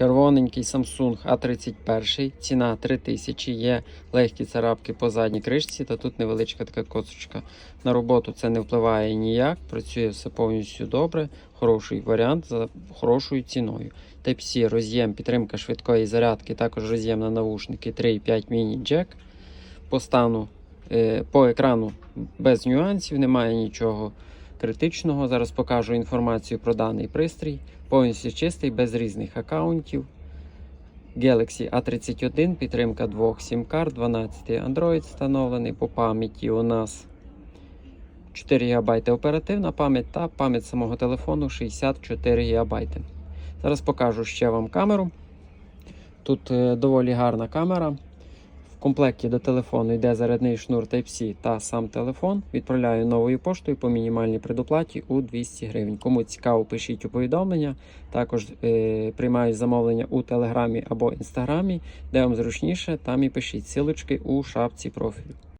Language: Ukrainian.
Червоненький Samsung A31, ціна 3000, є легкі царапки по задній кришці, та тут невеличка така косочка. На роботу це не впливає ніяк, працює все повністю добре, хороший варіант за хорошою ціною. Type-C роз'єм, підтримка швидкої зарядки, також роз'єм на навушники 3,5 міні-джек. По стану, е, по екрану без нюансів, немає нічого критичного. Зараз покажу інформацію про даний пристрій. Повністю чистий, без різних аккаунтів. Galaxy A31, підтримка двох сім-карт, 12 Android встановлений. По пам'яті у нас 4 ГБ оперативна пам'ять та пам'ять самого телефону 64 ГБ. Зараз покажу ще вам камеру. Тут е, доволі гарна камера. Комплекті до телефону йде зарядний шнур Type-C та сам телефон. Відправляю новою поштою по мінімальній предоплаті у 200 гривень. Кому цікаво, пишіть у повідомлення. Також е, приймаю замовлення у Телеграмі або Інстаграмі, де вам зручніше, там і пишіть силочки у шапці профілю.